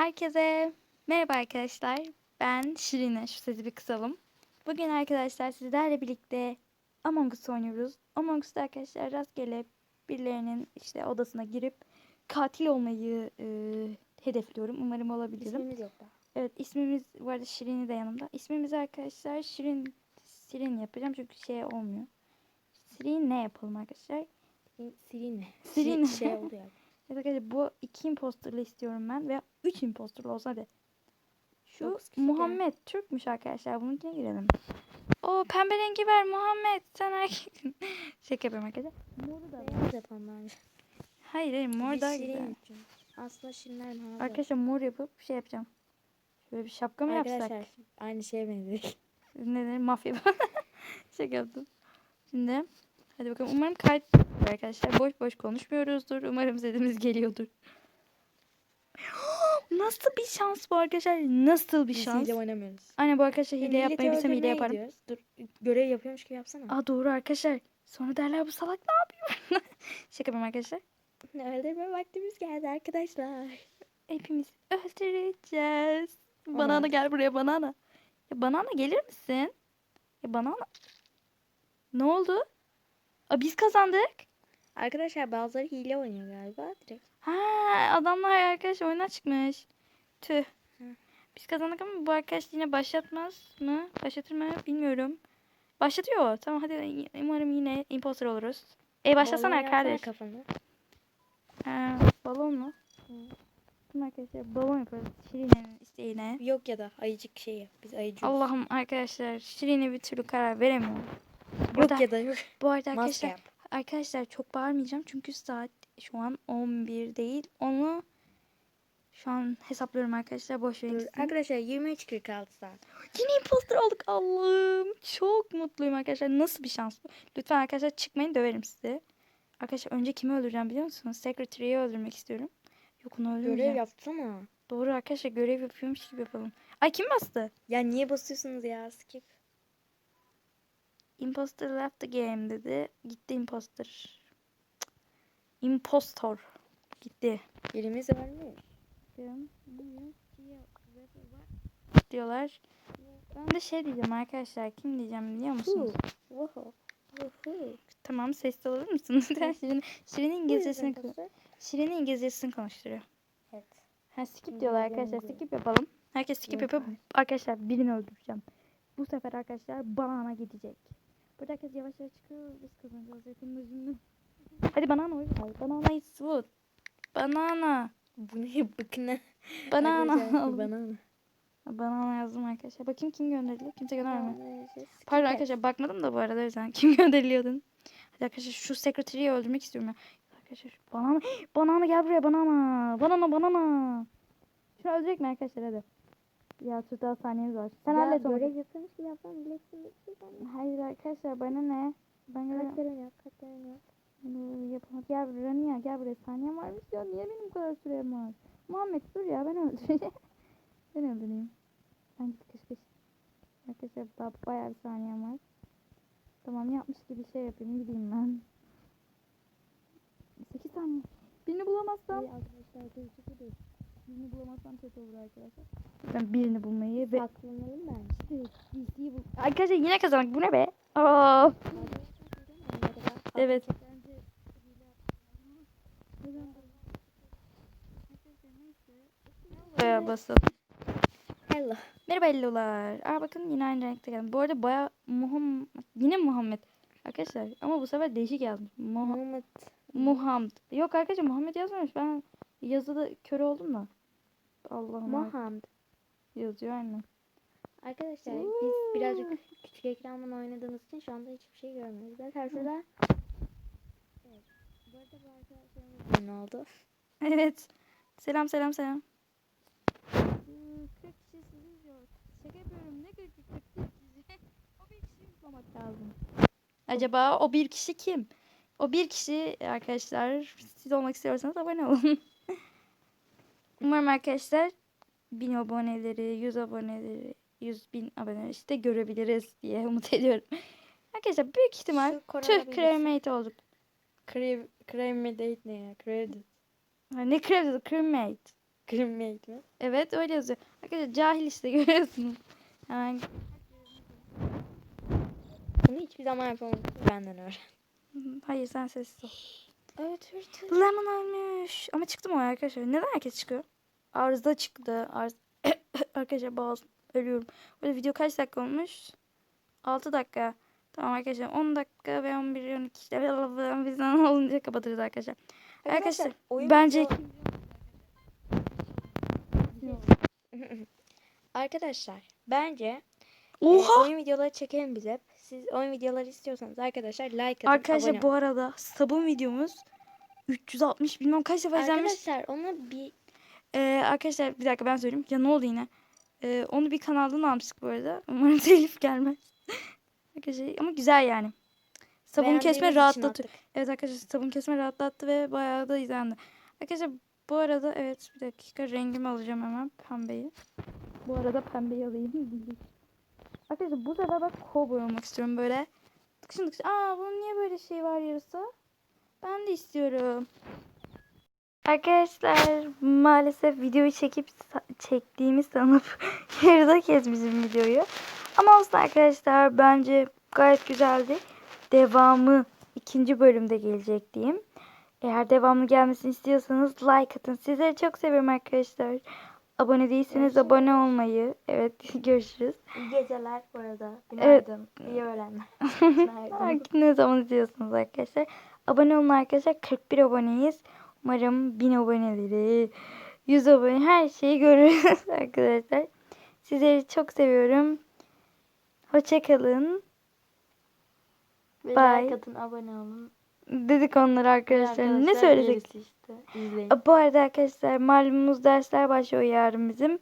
Herkese merhaba arkadaşlar. Ben Şirine. Şu sesi bir kısalım. Bugün arkadaşlar sizlerle birlikte Among Us oynuyoruz. Among Us'ta arkadaşlar rastgele birilerinin işte odasına girip katil olmayı e, hedefliyorum. Umarım olabilirim. İsmimiz yok da. Evet ismimiz bu arada Şirin'i de yanımda. İsmimizi arkadaşlar Şirin Şirin yapacağım çünkü şey olmuyor. Şirin ne yapalım arkadaşlar? Sirin. Sirin. Şey, şey oldu yani. Evet arkadaşlar bu iki imposterlı istiyorum ben veya üç imposterlı olsa hadi. Şu Muhammed Türkmüş arkadaşlar. Bununkine girelim. O pembe rengi ver Muhammed. Sen erkeksin. Şaka yapıyorum arkadaşlar. Moru da Beyaz yapan bence. Hayır hayır mor daha güzel. Aslında Şirinler mavi. Arkadaşlar mor yapıp şey yapacağım. Şöyle bir şapka mı yapsak? Arkadaşlar aynı şeye benzedik. Ne denir? Mafya. Şaka yaptım. Şimdi hadi bakalım. Umarım kayıt arkadaşlar. Boş boş konuşmuyoruzdur. Umarım sesimiz geliyordur. Nasıl bir şans bu arkadaşlar? Nasıl bir Biz şans? hile oynamıyoruz. Aynen bu arkadaşlar hile Milleti yapmayı bilsem hile öldürmeye yaparım. gidiyoruz. Dur görev yapıyormuş gibi yapsana. Aa doğru arkadaşlar. Sonra derler bu salak ne yapıyor? Şaka yapıyorum arkadaşlar. Öldürme vaktimiz geldi arkadaşlar. Hepimiz öldüreceğiz. Banana gel buraya banana. Ya banana gelir misin? Ya banana. Ne oldu? Aa biz kazandık. Arkadaşlar bazıları hile oynuyor galiba direkt. Ha adamlar arkadaş oyuna çıkmış. Tüh. Hı. Biz kazandık ama bu arkadaş yine başlatmaz mı? Başlatır mı? Bilmiyorum. Başlatıyor. Tamam hadi umarım yine imposter oluruz. E başlasana Balon kardeş. Kafanı. Ha, balon mu? Hı. Şimdi arkadaşlar balon yapıyoruz. Şirine'nin isteğine. Yok ya da ayıcık şey yap. Biz ayıcıyız. Allah'ım arkadaşlar Şirin'e bir türlü karar veremiyorum. Yok Burada- ya da yok. Bu arada arkadaşlar arkadaşlar çok bağırmayacağım çünkü saat şu an 11 değil. Onu şu an hesaplıyorum arkadaşlar. Boş verin. Arkadaşlar 23.46 saat. Yine imposter olduk Allah'ım. Çok mutluyum arkadaşlar. Nasıl bir şans bu? Lütfen arkadaşlar çıkmayın döverim sizi. Arkadaşlar önce kimi öldüreceğim biliyor musunuz? Secretary'i öldürmek istiyorum. Yok onu öldürmeyeceğim. Görev yapsana. Doğru arkadaşlar görev yapıyormuş gibi yapalım. Ay kim bastı? Ya niye basıyorsunuz ya? Skip. Imposter left the game dedi. Gitti imposter. Impostor. Gitti. Birimiz ölmüş. Diyorlar. Ben de şey diyeceğim arkadaşlar. Kim diyeceğim biliyor musunuz? Tamam sesli olur musunuz? Şirin, Şirin'in İngilizcesini, Şirin'in İngilizcesini konuşturuyor. Evet. Ha skip diyorlar arkadaşlar. Skip yapalım. Herkes skip yapıp arkadaşlar birini öldüreceğim. Bu sefer arkadaşlar banana gidecek. Burada herkes yavaş yavaş çıkıyor. Biz kazanacağız. Yakın yüzünden. Hadi banana oyun. Banana is food. Banana. Bu ne bıkına? Banana. Banana. Banana yazdım arkadaşlar. Bakayım kim gönderildi? Kimse göndermedi. Pardon arkadaşlar bakmadım da bu arada o yüzden kim gönderiliyordun? Hadi arkadaşlar şu sekreteriyi öldürmek istiyorum ben. Arkadaşlar banana, banana gel buraya banana. Banana banana. Şunu öldürecek mi arkadaşlar hadi. Ya 30 saniyemiz var. Sen Ya, hallet onu. görev yapıyormuş gibi. Milletin bekliyor. Hayır arkadaşlar bana ne? Ben göre Karakterin yap. Karakterin yap. yapamadım. Gel buraya Rania gel buraya. Saniyem varmış ya. Niye benim bu kadar sürem var? Muhammed dur ya ben öldüreceğim. ben öldüreyim. Ben git kış kış. Arkadaşlar daha bayağı bir saniyem var. Tamam yapmış gibi şey yapayım gideyim ben. 8 saniye. Birini bulamazsam. İyi arkadaşlar gözükü değil. Birini bulamazsam kötü olur arkadaşlar. Ben birini bulmayı ve Saklanalım bence. DC'yi bul. Arkadaşlar yine kazandık. Bu ne be? Aa. Evet. Buraya basalım. Hello. Merhaba Ellolar. Aa bakın yine aynı renkte geldim. Bu arada baya Muhammed. Yine Muhammed. Arkadaşlar ama bu sefer değişik yazmış. Muha Muhammed. Muhammed. Yok arkadaşlar Muhammed yazmamış. Ben yazıda kör oldum da. Allah'ım. Muhammed. Yazıyor aynen. Arkadaşlar biz birazcık küçük ekrandan oynadığımız için şu anda hiçbir şey görmüyoruz. Ben karşıda Evet. Bu arada bu arkadaşlarımız ne oldu? Evet. Selam selam selam. 40 kişi sizi izliyor. Şaka yapıyorum. Ne 40 40 kişi? O bir kişiyi bulmak lazım. Acaba o bir kişi kim? O bir kişi arkadaşlar siz olmak istiyorsanız abone olun. Umarım arkadaşlar 1000 aboneleri, 100 aboneleri, 100 bin aboneleri işte görebiliriz diye umut ediyorum. Arkadaşlar büyük ihtimal virüsü. cremate olduk. Cremate ne ya? Credit. Ne cremate? Cremate. Crewmate mi? Evet öyle yazıyor. Arkadaşlar cahil işte görüyorsunuz. Hemen Bunu hiçbir zaman yapamadım. Benden öğren. hayır sen sessiz ol. Evet hırtı. Lemon ölmüş. Ama çıktı mı o arkadaşlar? Neden herkes çıkıyor? Arıza çıktı. Arz... arkadaşlar boğazım. Ölüyorum. Böyle video kaç dakika olmuş? 6 dakika. Tamam arkadaşlar 10 dakika ve 11 12 işte bizden olunca kapatırız arkadaşlar. Arkadaşlar, oyun bence- Arkadaşlar bence e, Oha! oyun videoları çekelim biz hep. Siz oyun videoları istiyorsanız arkadaşlar like atın. Arkadaşlar abone bu arada sabun videomuz 360 bilmem kaç defa izlenmiş. Arkadaşlar onu bir Ee, arkadaşlar bir dakika ben söyleyeyim. Ya ne oldu yine? Ee, onu bir kanaldan almıştık bu arada. Umarım telif gelmez. arkadaşlar ama güzel yani. Sabun kesme rahatlatıyor. Evet arkadaşlar sabun kesme rahatlattı ve bayağı da izlendi. Arkadaşlar bu arada evet bir dakika rengimi alacağım hemen pembeyi. Bu arada pembeyi alayım. Arkadaşlar bu sefer ben cowboy olmak istiyorum böyle. Tıkışın tıkışın. Aa bunun niye böyle şey var yarısı? Ben de istiyorum. Arkadaşlar maalesef videoyu çekip çektiğimi sanıp yarıda kesmişim videoyu. Ama olsun arkadaşlar bence gayet güzeldi. Devamı ikinci bölümde gelecek diyeyim. Eğer devamlı gelmesini istiyorsanız like atın. Sizleri çok seviyorum arkadaşlar. Abone değilseniz abone olmayı. Evet görüşürüz. İyi geceler bu arada. Evet. Günaydın. İyi öğlenler. Günaydın. Artık ne zaman izliyorsunuz arkadaşlar. Abone olun arkadaşlar. 41 aboneyiz. Umarım 1000 aboneleri, 100 abone her şeyi görürüz arkadaşlar. Sizleri çok seviyorum. Hoşçakalın. Bye. like atın, abone olun. Dedik onlara arkadaşlar. Ne Arkadaşlar, söyledik? gerisi işte. İzleyin. Bu arada arkadaşlar malumunuz dersler başlıyor yarın bizim.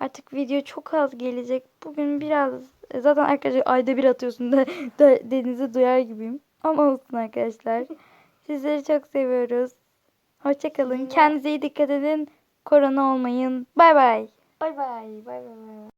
Artık video çok az gelecek. Bugün biraz zaten arkadaşlar ayda bir atıyorsun da, da dediğinizi duyar gibiyim. Ama olsun arkadaşlar. Sizleri çok seviyoruz. Hoşçakalın. Kendinize iyi dikkat edin. Korona olmayın. Bay. Bay bay. Bay bay. bay.